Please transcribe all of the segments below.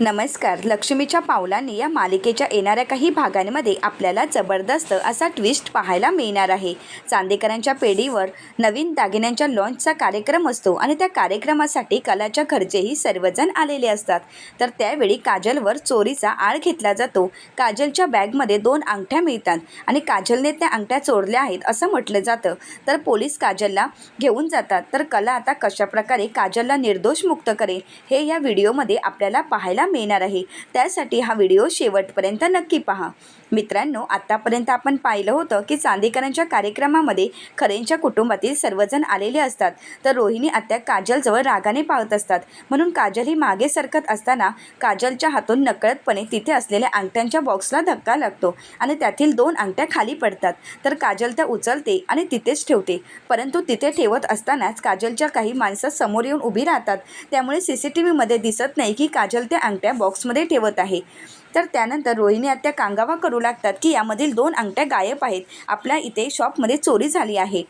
नमस्कार. लक्ष्मीच्या पावलांनी या मालिकेच्या येणाऱ्या काही भागांमध्ये आपल्याला जबरदस्त असा ट्विस्ट पाहायला मिळणार आहे. चांदेकरांच्या पेढीवर नवीन दागिन्यांच्या लॉन्चचा कार्यक्रम असतो आणि त्या कार्यक्रमासाठी कलाच्या घरचेही सर्वजण आलेले असतात. तर त्यावेळी काजलवर चोरीचा आळ घेतला जातो. काजलच्या बॅगमध्ये दोन अंगठ्या मिळतात आणि काजलने त्या अंगठ्या चोरल्या आहेत असं म्हटलं जातं. तर पोलीस काजलला घेऊन जातात. तर कला आता कशाप्रकारे काजलला निर्दोष मुक्त करेल हे या व्हिडिओमध्ये आपल्याला पाहायला मिळणार आहे. त्यासाठी हा व्हिडिओ शेवटपर्यंत नक्की पहा. मित्रांनो आत्तापर्यंत आपण पाहिलं होतं की चांदेकरांच्या कार्यक्रमामध्ये खरेंच्या कुटुंबातील सर्वजण आलेले असतात. तर रोहिणी आत्या काजलजवळ रागाने पाहत असतात. म्हणून काजल ही मागे सरकत असताना काजलच्या हातून नकळतपणे तिथे असलेल्या अंगठ्यांच्या बॉक्सला धक्का लागतो आणि त्यातील दोन अंगठ्या खाली पडतात. तर काजल त्या उचलते आणि तिथेच ठेवते. परंतु तिथे ठेवत असतानाच काजलच्या काही माणसं समोर येऊन उभी राहतात. त्यामुळे सी सी टी व्हीमध्ये दिसत नाही की काजल त्या अंगठ्या बॉक्समध्ये ठेवत आहे. तर त्यानंतर रोहिणी आत्या कांगावा करू लागतात की यामधील दोन अंगठ्या गायब आहेत. आपल्या इथे शॉपमध्ये चोरी झाली आहे.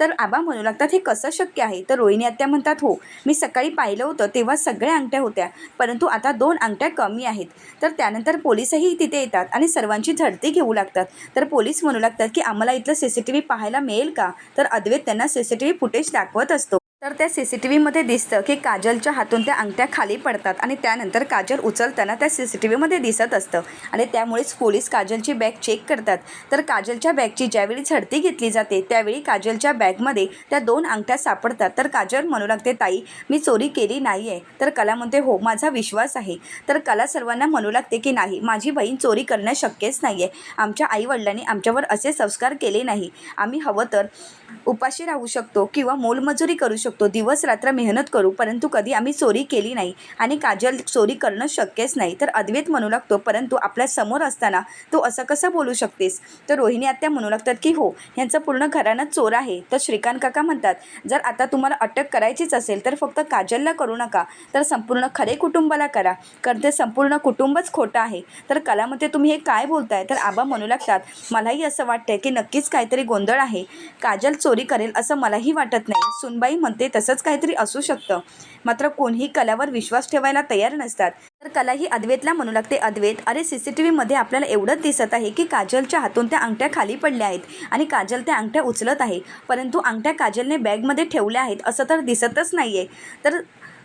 तर आबा म्हणू लागतात हे कसं शक्य आहे? तर रोहिणी आत्या म्हणतात हो मी सकाळी पाहिलं होतं तेव्हा सगळ्या अंगठ्या होत्या परंतु आता दोन अंगठ्या कमी आहेत. तर त्यानंतर पोलिसही तिथे येतात आणि सर्वांची झडती घेऊ लागतात. तर पोलीस म्हणू लागतात की आम्हाला इथलं सी सी टी व्ही पाहायला मिळेल का? तर अद्वैत त्यांना C C T V footage दाखवत असतो. तर त्या सी सी टी व्हीमध्ये दिसतं की काजलच्या हातून त्या अंगठ्या खाली पडतात आणि त्यानंतर काजल उचलताना त्या सी सी टी व्हीमध्ये दिसत असतं. आणि त्यामुळेच पोलीस काजलची बॅग चेक करतात. तर काजलच्या बॅगची ज्यावेळी झडती घेतली जाते त्यावेळी काजलच्या बॅगमध्ये त्या दोन अंगठ्या सापडतात. तर काजल म्हणू लागते ताई मी चोरी केली नाही आहे तर कला म्हणते हो माझा विश्वास आहे. तर कला सर्वांना म्हणू लागते की नाही माझी बहीण चोरी करणं शक्यच नाही आहे आमच्या आईवडिलांनी आमच्यावर असे संस्कार केले नाही. आम्ही हवं तर उपाशी राहू शकतो किंवा मोलमजुरी करू शकतो. दिवस रात्र मेहनत करू परंतु कधी आम्ही चोरी केली नाही आणि काजल चोरी करणं शक्यच नाही. तर अद्वैत म्हणू लागतो परंतु आपल्यासमोर असताना तू असं कसं बोलू शकतेस? तर रोहिणी आत्या म्हणू लागतात की हो ह्यांचं पूर्ण घरानं चोर आहे. तर श्रीकांत काका म्हणतात जर आता तुम्हाला अटक करायचीच असेल तर फक्त काजलला करू नका. तर संपूर्ण खरे कुटुंबाला करा कारण ते संपूर्ण कुटुंबच खोटं आहे. तर कलामध्ये तुम्ही हे काय बोलताय? तर आबा म्हणू लागतात मलाही असं वाटतंय की नक्कीच काहीतरी गोंधळ आहे. काजल चोरी करेल असं मलाही वाटत नाही. सुनबाई म्हणते तसंच काहीतरी असू शकतं. मात्र कोणीही कलावर विश्वास ठेवायला तयार नसतात. तर कला ही अद्वैतला म्हणू लागते अद्वैत. अरे सी सी टी व्हीमध्ये आपल्याला एवढंच दिसत आहे की काजलच्या हातून त्या अंगठ्या खाली पडल्या आहेत आणि काजल त्या अंगठ्या उचलत आहे. परंतु अंगठ्या काजलने बॅगमध्ये ठेवल्या आहेत असं तर दिसतच नाही आहे तर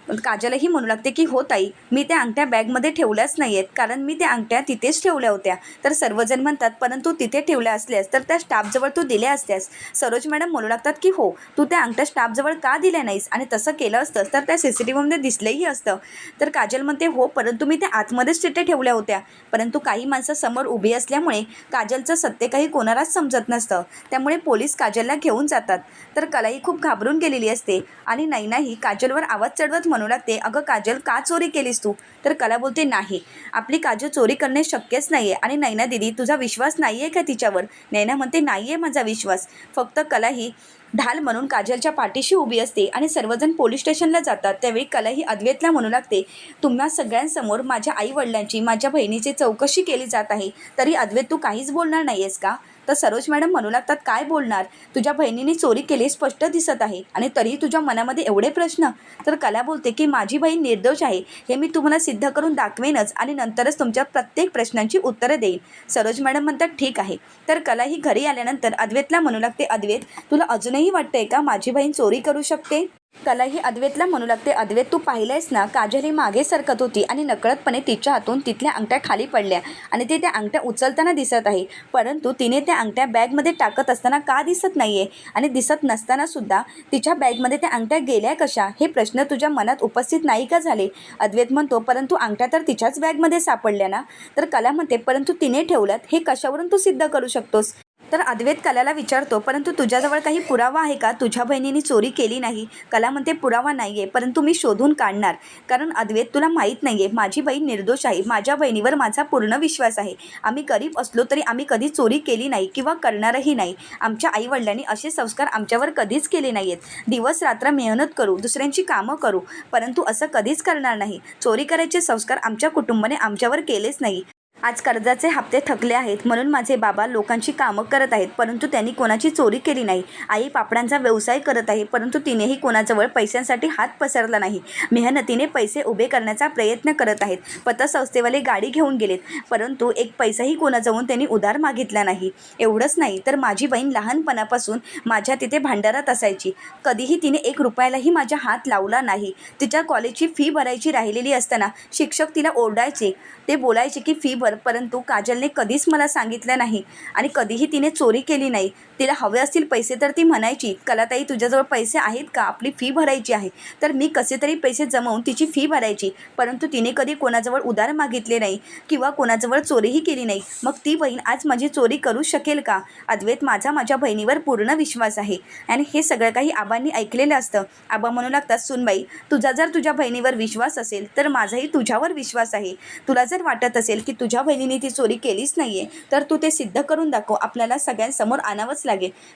काजलही म्हणू लागते की हो ताई मी त्या अंगठ्या बॅगमध्ये ठेवल्याच नाही आहेत कारण मी त्या अंगठ्या तिथेच ठेवल्या होत्या. तर सर्वजण म्हणतात परंतु तिथे ठेवल्या असल्यास तर त्या स्टाफजवळ तू दिल्या असत्यास. सरोज मॅडम म्हणू लागतात की हो तू त्या अंगठ्या स्टाफजवळ का दिल्या नाहीस? आणि तसं केलं असतं तर त्या सी सी टी व्हीमध्ये दिसलंही असतं. तर काजल म्हणते हो परंतु मी त्या आतमध्येच तिथे ठेवल्या होत्या. परंतु काही माणसं समोर उभी असल्यामुळे काजलचं सत्य काही कोणालाच समजत नसतं. त्यामुळे पोलीस काजलला घेऊन जातात. तर कलाई खूप घाबरून गेलेली असते आणि नैनाही काजलवर आवाज चढवत म्हणू लागते अगं काजल का चोरी केलीस तू? तर कला बोलते नाही. आपली काजल चोरी करणे शक्यच नाही आहे आणि नैना दिदी तुझा विश्वास नाही आहे का तिच्यावर? नैना म्हणते नाही आहे माझा विश्वास. फक्त कला ही ढाल म्हणून काजलच्या पाठीशी उभी असते आणि सर्वजण पोलीस स्टेशनला जातात. त्यावेळी कला ही अद्वैतला म्हणू लागते तुम्हा सगळ्यांसमोर माझ्या आईवडिलांची माझ्या बहिणीची चौकशी केली जात आहे. तरी अद्वैत तू काहीच बोलणार नाही आहेस का? तर सरोज मॅडम म्हणू लागतात काय बोलणार? तुझ्या बहिणीने चोरी केली स्पष्ट दिसत आहे आणि तरीही तुझ्या मनामध्ये एवढे प्रश्न? तर कला बोलते की माझी बहीण निर्दोष आहे हे मी तुम्हाला सिद्ध करून दाखवेनच आणि नंतरच तुमच्या प्रत्येक प्रश्नांची उत्तरं देईन. सरोज मॅडम म्हणतात ठीक आहे. तर कला ही घरी आल्यानंतर अद्वैतला म्हणू लागते अद्वैत तुला अजूनही वाटतंय का माझी बहीण चोरी करू शकते? कला ही अद्वैतला म्हणू लागते. अद्वैत तू पाहिलंयस ना काजल ही मागे सरकत होती आणि नकळतपणे तिच्या हातून तिथल्या अंगठ्या खाली पडल्या आणि ते त्या अंगठ्या उचलताना दिसत आहे. परंतु तिने त्या अंगठ्या बॅगमध्ये टाकत असताना का दिसत नाही आहे आणि दिसत नसताना सुद्धा तिच्या बॅगमध्ये त्या अंगठ्या गेल्या कशा? हे प्रश्न तुझ्या मनात उपस्थित नाही का झाले? अद्वैत म्हणतो परंतु अंगठ्या तर तिच्याच बॅगमध्ये सापडल्या ना? तर कला म्हणते परंतु तिने ठेवल्यात हे कशावरून तू सिद्ध करू शकतोस? तर अद्वैत कलाला विचारतो परंतु तुझ्याजवळ काही पुरावा आहे का? तुझ्या बहिणीने चोरी केली नाही. कला म्हणते पुरावा नाही आहे परंतु मी शोधून काढणार. कारण अद्वैत तुला माहीत नाही आहे माझी बहीण निर्दोष आहे. माझ्या बहिणीवर माझा पूर्ण विश्वास आहे. आम्ही गरीब असलो तरी आम्ही कधी चोरी केली नाही किंवा करणारही नाही. आमच्या आईवडिलांनी असे संस्कार आमच्यावर कधीच केले नाही आहेत दिवस रात्र मेहनत करू दुसऱ्यांची कामं करू परंतु असं कधीच करणार नाही. चोरी करायचे संस्कार आमच्या कुटुंबाने आमच्यावर केलेच नाही. आज कर्जाचे हप्ते थकले आहेत. म्हणून माझे बाबा लोकांची कामं करत आहेत. परंतु त्यांनी कोणाची चोरी केली नाही. आई पापडांचा व्यवसाय करत आहे. परंतु तिनेही कोणाजवळ पैशांसाठी हात पसरला नाही. मेहनतीने पैसे उभे करण्याचा प्रयत्न करत आहेत. पतसंस्थेवाले गाडी घेऊन गेलेत. परंतु एक पैसाही कोणाजवळून त्यांनी उधार मागितला नाही. एवढंच नाही तर माझी बहीण लहानपणापासून माझ्या तिथे भांडारात असायची. कधीही तिने एक रुपयालाही माझ्या हात लावला नाही. तिच्या कॉलेजची फी भरायची राहिलेली असताना शिक्षक तिला ओरडायचे. ते बोलायचे की फी भर परंतु काजलने कधीच मला सांगितलं नाही आणि कधीही तिने चोरी केली नाही. तिला हवे असतील पैसे तर ती म्हणायची कलाताई तुझ्याजवळ पैसे आहेत का? आपली फी भरायची आहे. तर मी कसे तरी पैसे जमवून तिची फी भरायची परंतु तिने कधी कोणाजवळ उधार मागितले नाही किंवा कोणाजवळ चोरीही केली नाही. मग ती बहीण आज माझी चोरी करू शकेल का? अद्वैत माझा माझ्या बहिणीवर पूर्ण विश्वास आहे. आणि हे सगळं काही आबांनी ऐकलेलं असतं. आबा म्हणू लागतात सुनबाई तुझा जर तुझ्या बहिणीवर विश्वास असेल तर माझाही तुझ्यावर विश्वास आहे. तुला जर वाटत असेल की तुझ्या बहिणीने ती चोरी केलीच नाही आहे तर तू ते सिद्ध करून दाखव. आपल्याला सगळ्यांसमोर आणावंच लागेल.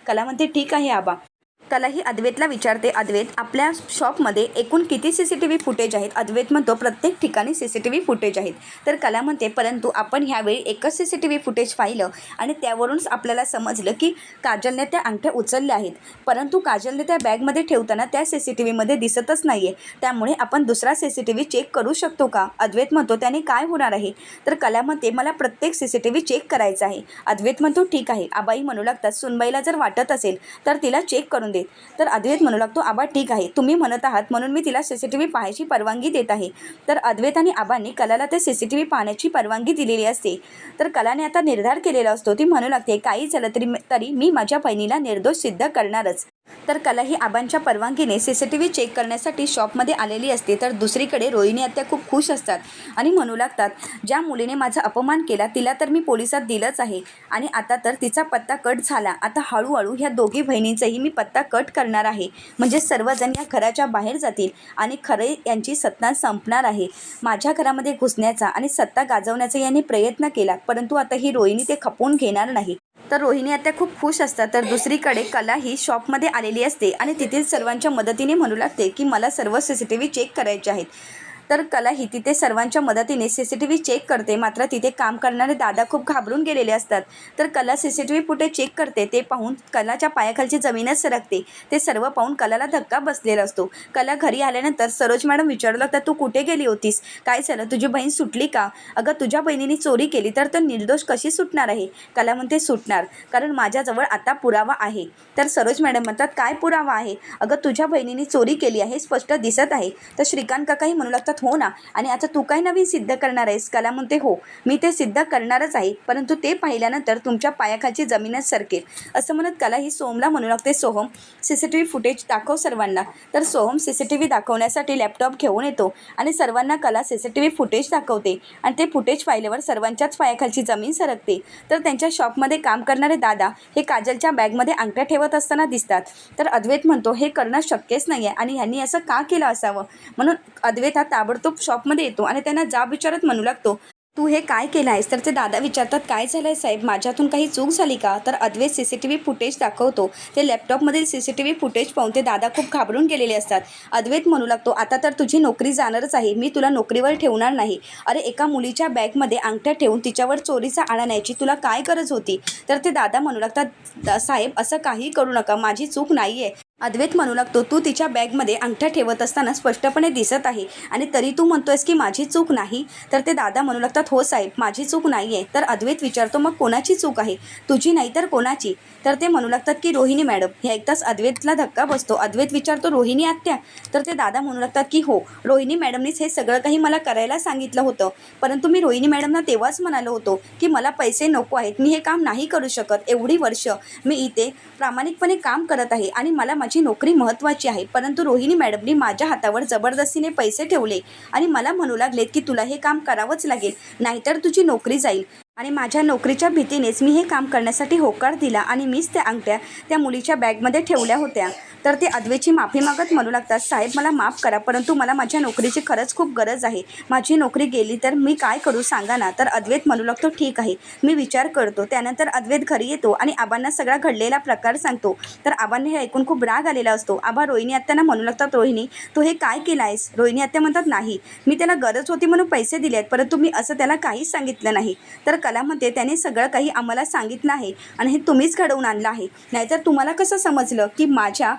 कला म्हणते ठीक आहे आबा. कला ही अद्वैतला विचारते अद्वैत आपल्या शॉपमध्ये एकूण किती C C T V footage आहेत? अद्वैत म्हणतो प्रत्येक ठिकाणी C C T V footage आहेत. तर कला म्हणते परंतु आपण ह्यावेळी एकच C C T V footage पाहिलं आणि त्यावरूनच आपल्याला समजलं की काजलने त्या अंगठ्या उचलल्या आहेत. परंतु काजलने त्या बॅगमध्ये ठेवताना त्या सी सी टी व्हीमध्ये दिसतच नाही आहे त्यामुळे आपण दुसरा C C T V check करू शकतो का? अद्वैत म्हणतो त्याने काय होणार आहे? तर कला म्हणते मला प्रत्येक C C T V check करायचा आहे. अद्वैत म्हणतो ठीक आहे आबाई म्हणू लागतात सुनबाईला जर वाटत असेल तर तिला चेक करून देत तर अद्वैत म्हणू लागतो आबा ठीक आहे. तुम्ही म्हणत आहात म्हणून मी तिला सी सी टी व्ही पाहायची परवानगी देत आहे. तर अद्वैत आणि आबांनी कलाला ते सी सी टी व्ही पाहण्याची परवानगी दिलेली असते. तर कलाने आता निर्धार केलेला असतो. ती म्हणू लागते काही झालं तरी तरी मी माझ्या बहिणीला निर्दोष सिद्ध करणारच. तर कला ही आबांच्या परवानगीने C C T V check करण्यासाठी शॉपमध्ये आलेली असते. तर दुसरीकडे रोहिणी आत्या खूप खुश असतात आणि म्हणू लागतात ज्या मुलीने माझा अपमान केला तिला तर मी पोलिसात दिलंच आहे. आणि आता तर तिचा पत्ता कट झाला. आता हळूहळू ह्या दोघी बहिणींचाही मी पत्ता कट करणार आहे. म्हणजे सर्वजण या घराच्या बाहेर जातील आणि खरे यांची सत्ता संपणार आहे. माझ्या घरामध्ये घुसण्याचा आणि सत्ता गाजवण्याचा यांनी प्रयत्न केला परंतु आता ही रोहिणी ते खपवून घेणार नाही. तर रोहिणी आता खूप खुश असतात. तर दुसरीकडे कला ही शॉपमध्ये आलेली असते आणि तिथील सर्वांच्या मदतीने म्हणू लागते की मला सर्व C C T V check करायचे आहेत. तर कला ही तिथे सर्वांच्या मदतीने C C T V check करते. मात्र तिथे काम करणारे दादा खूप घाबरून गेलेले असतात. तर Kala C C T V footage check करते. ते पाहून कलाच्या पायाखालची जमीनच सरकते. ते सर्व पाहून कलाला धक्का बसलेला असतो. कला घरी आल्यानंतर सरोज मॅडम विचारलं तर तू कुठे गेली होतीस? काय झालं? तुझी बहीण सुटली का? अगं तुझ्या बहिणीने चोरी केली तर तर निर्दोष कशी सुटणार आहे? कला म्हणते सुटणार. कारण माझ्याजवळ आता पुरावा आहे. तर सरोज मॅडम म्हणतात काय पुरावा आहे? अगं तुझ्या बहिणीने चोरी केली आहे स्पष्ट दिसत आहे. तर श्रीकांत काकाही म्हणू लागतात हो ना. आणि आता तू काय नवीन सिद्ध करणार आहेस? कला म्हणते हो मी ते सिद्ध करणारच आहे परंतु ते पाहिल्यानंतर तुमच्या पायाखालची जमीनच सरकेल. असं म्हणत कला ही सोहमला म्हणू लागते Soham C C T V footage दाखव सर्वांना. तर Soham C C T V दाखवण्यासाठी लॅपटॉप घेऊन येतो आणि सर्वांना Kala C C T V footage दाखवते आणि ते फुटेज पाहिल्यावर सर्वांच्याच पायाखालची जमीन सरकते. तर त्यांच्या शॉपमध्ये काम करणारे दादा हे काजलच्या बॅगमध्ये अंगठ्या ठेवत असताना दिसतात. तर अद्वैत म्हणतो हे करणं शक्यच नाही आहे आणि ह्यांनी असं का केलं असावं? म्हणून अद्वैत हा ताबडतोब शॉपमध्ये येतो आणि त्यांना जाब विचारत म्हणू लागतो तू हे काय केलं आहेस तर ते दादा विचारतात काय झालं आहे साहेब? माझ्यातून काही चूक झाली का? तर Advait C C T V footage दाखवतो. ते लॅपटॉपमधील C C T V footage पाहून ते दादा खूप घाबरून गेलेले असतात. अद्वैत म्हणू लागतो आता तर तुझी नोकरी जाणारच आहे. मी तुला नोकरीवर ठेवणार नाही. अरे एका मुलीच्या बॅगमध्ये अंगठ्या ठेवून तिच्यावर चोरीचा आळा न्यायची तुला काय गरज होती? तर ते दादा म्हणू लागतात साहेब असं काही करू नका. माझी चूक नाही आहे अद्वैत म्हणू लागतो तू तिच्या बॅगमध्ये अंगठ्या ठेवत असताना स्पष्टपणे दिसत आहे आणि तरी तू म्हणतोयस की माझी चूक नाही. तर ते दादा म्हणू लागतात हो साहेब माझी चूक नाही आहे तर अद्वैत विचारतो मग कोणाची चूक आहे? तुझी नाही तर कोणाची? तर ते म्हणू लागतात की रोहिणी मॅडम. हे ऐकताच अद्वैतला धक्का बसतो. अद्वैत विचारतो रोहिणी आत्या? तर ते दादा म्हणू लागतात की हो रोहिणी मॅडमनीच हे सगळं काही मला करायला सांगितलं होतं. परंतु मी रोहिणी मॅडमना तेव्हाच म्हणालो होतो की मला पैसे नको आहेत मी हे काम नाही करू शकत. एवढी वर्ष मी इथे प्रामाणिकपणे काम करत आहे आणि मला माझी नोकरी महत्त्वाची आहे. परंतु रोहिणी मॅडमनी माझ्या हातावर जबरदस्तीने पैसे ठेवले आणि मला म्हणू लागलेत की तुला हे काम करावंच लागेल नाहीतर तुझी नोकरी जाईल. आणि माझ्या नोकरीच्या भीतीनेच मी हे काम करण्यासाठी होकार दिला आणि मीच त्या अंगठ्या त्या मुलीच्या बॅगमध्ये ठेवल्या होत्या. तर ते अद्वेची माफी मागत म्हणू लागतात साहेब मला माफ करा परंतु मला माझ्या नोकरीची खरंच खूप गरज आहे. माझी नोकरी गेली तर मी काय करू सांगा ना? तर अद्वैत म्हणू लागतो ठीक आहे मी विचार करतो. त्यानंतर अद्वैत घरी येतो आणि आबांना सगळा घडलेला प्रकार सांगतो. तर आबांना हे ऐकून खूप राग आलेला असतो. आबा रोहिणी आत्यांना म्हणू लागतात रोहिणी तू हे काय केलं आहेस रोहिणी आत्या म्हणतात नाही मी त्याला गरज होती म्हणून पैसे दिले आहेत परंतु मी असं त्याला काहीच सांगितलं नाही. तर कला त्याने सगळं काही आम्हाला सांगितलं आहे आणि हे तुम्हीच घडवून आणलं आहे. नाहीतर तुम्हाला कसं समजलं की माझ्या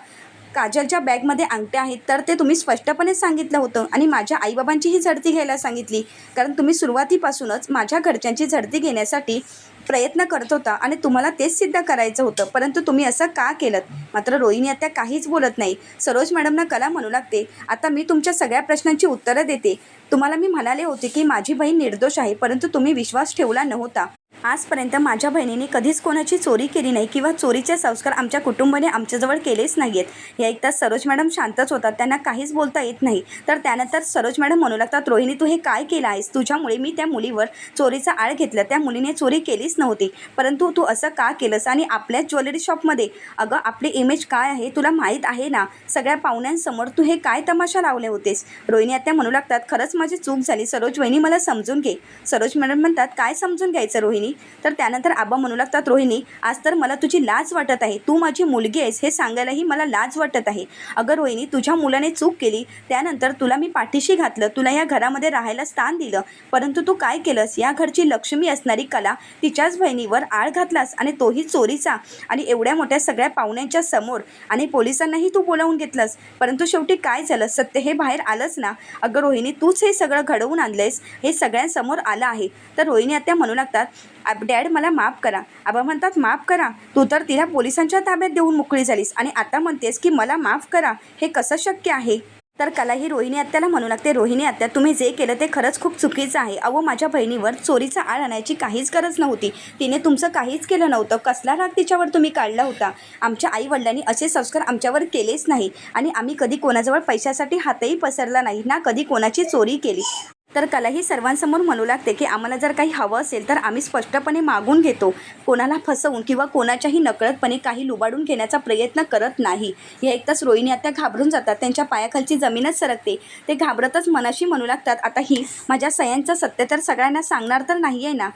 काजलच्या बॅगमध्ये अंगठ्या आहेत तर ते तुम्ही स्पष्टपणे सांगितलं होतं आणि माझ्या आईबाबांचीही झडती घ्यायला सांगितली. कारण तुम्ही सुरुवातीपासूनच माझ्या घरच्यांची झडती घेण्यासाठी प्रयत्न करत होता आणि तुम्हाला तेच सिद्ध करायचं होतं. परंतु तुम्ही असं का केलं मात्र रोहिणी आता काहीच बोलत नाही. सरोज मॅडमना कला म्हणू लागते. आता मी तुमच्या सगळ्या प्रश्नांची उत्तरं देते. तुम्हाला मी म्हणाले होते की माझी बहीण निर्दोष आहे परंतु तुम्ही विश्वास ठेवला नव्हता. आजपर्यंत माझ्या बहिणीने कधीच कोणाची चोरी केली नाही किंवा चोरीचे संस्कार आमच्या कुटुंबाने आमच्याजवळ केलेच नाही आहेत या एकदा सरोज मॅडम शांतच होतात त्यांना काहीच बोलता येत नाही. तर त्यानंतर सरोज मॅडम म्हणू लागतात रोहिणी तू हे काय केलं आहेस? तुझ्यामुळे मी त्या मुलीवर चोरीचा आळ घेतला. त्या मुलीने चोरी केलीच नव्हती. परंतु तू असं का केलंस? आणि आपल्या ज्वेलरी शॉपमध्ये अगं आपली इमेज काय आहे? तुला माहीत आहे ना? सगळ्या पाहुण्यांसमोर तू हे काय तमाशा लावले होतेस? रोहिणी आत्या म्हणू लागतात खरंच माझी चूक झाली. सरोज वहिनी मला समजून घे. सरोज मॅडम म्हणतात काय समजून घ्यायचं रोहिणी? तर त्यानंतर आबा म्हणू लागतात रोहिणी आज तर मला तुझी लाज वाटत आहे. तू माझी मुलगी आहेस हे सांगायलाही मला लाज वाटत आहे. अगं रोहिणी तुझ्या मुलाने चूक केली. त्यानंतर तुला मी पाठीशी घातलं. तुला या घरामध्ये राहायला स्थान दिलं. परंतु तू काय केलंस? या घरची लक्ष्मी असणारी कला तिच्याच बहिणीवर आळ घातलास आणि तोही चोरीचा आणि एवढ्या मोठ्या सगळ्या पाहुण्यांच्या समोर आणि पोलिसांनाही तू बोलावून घेतलंस. परंतु शेवटी काय झालं? सत्य हे बाहेर आलंच ना. अगं रोहिणी तूच हे सगळं घडवून आणलंयस. हे सगळ्यांसमोर आलं आहे. तर रोहिणी आत्या म्हणू लागतात डॅड मला माफ करा. आबा म्हणतात माफ करा. तू तर तिला पोलिसांच्या ताब्यात देऊन मोकळी झालीस आणि आता म्हणतेस की मला माफ करा. हे कसं शक्य आहे? तर कला ही रोहिणी आत्याला म्हणू लागते रोहिणी आत्या तुम्ही जे केलं ते खरंच खूप चुकीचं आहे. अहो माझ्या बहिणीवर चोरीचा आळ आणायची काहीच गरज नव्हती. तिने तुमचं काहीच केलं नव्हतं. कसला राग तिच्यावर तुम्ही काढला होता? आमच्या आईवडिलांनी असे संस्कार आमच्यावर केलेच नाही आणि आम्ही कधी कोणाजवळ पैशासाठी हातही पसरला नाही ना कधी कोणाची चोरी केली. तर कला ही सर्वांसमोर म्हणू लागते की आम्हाला जर काही हवं असेल तर आम्ही स्पष्टपणे मागून घेतो. कोणाला फसवून किंवा कोणाच्याही नकळतपणे काही लुबाडून घेण्याचा प्रयत्न करत नाही. हे एकताच रोहिणी आता घाबरून जातात. त्यांच्या पायाखालची जमीनच सरकते. ते घाबरतच मनाशी म्हणू लागतात आता ही माझ्या सयांचं सत्य तर सगळ्यांना सांगणार तर नाही आहे ना?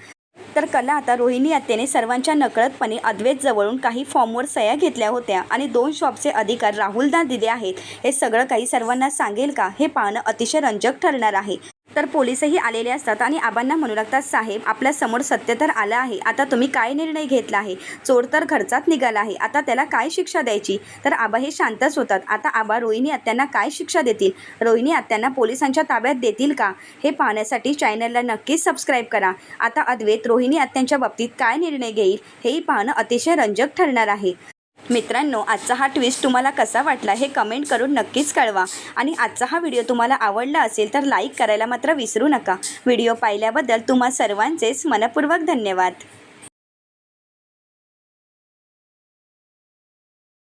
तर कला आता रोहिणी आत्याने सर्वांच्या नकळतपणे अद्वैत जवळून काही फॉर्मवर सह्या घेतल्या होत्या आणि दोन शॉपचे अधिकार राहुलदा दिले आहेत. हे सगळं काही सर्वांना सांगेल का? हे पाहणं अतिशय रंजक ठरणार आहे. तर पोलिसही आलेले असतात आणि आबांना म्हणू लागतात साहेब आपल्यासमोर सत्य तर आलं आहे. आता तुम्ही काय निर्णय घेतला आहे? चोर तर घरचाच निघाला आहे. आता त्याला काय शिक्षा द्यायची? तर आबा हे शांतच होतात. आता आबा रोहिणी आत्यांना काय शिक्षा देतील? रोहिणी आत्यांना पोलिसांच्या ताब्यात देतील का? हे पाहण्यासाठी चॅनलला नक्कीच सबस्क्राईब करा. आता अद्वैत रोहिणी आत्यांच्या बाबतीत काय निर्णय घेईल हेही पाहणं अतिशय रंजक ठरणार आहे. मित्रांनो आजचा हा ट्विस्ट तुम्हाला कसा वाटला हे कमेंट करून नक्कीच कळवा. आणि आजचा हा व्हिडिओ तुम्हाला आवडला असेल तर लाईक करायला मात्र विसरू नका. व्हिडिओ पाहिल्याबद्दल तुम्हा सर्वांचेच मनपूर्वक धन्यवाद.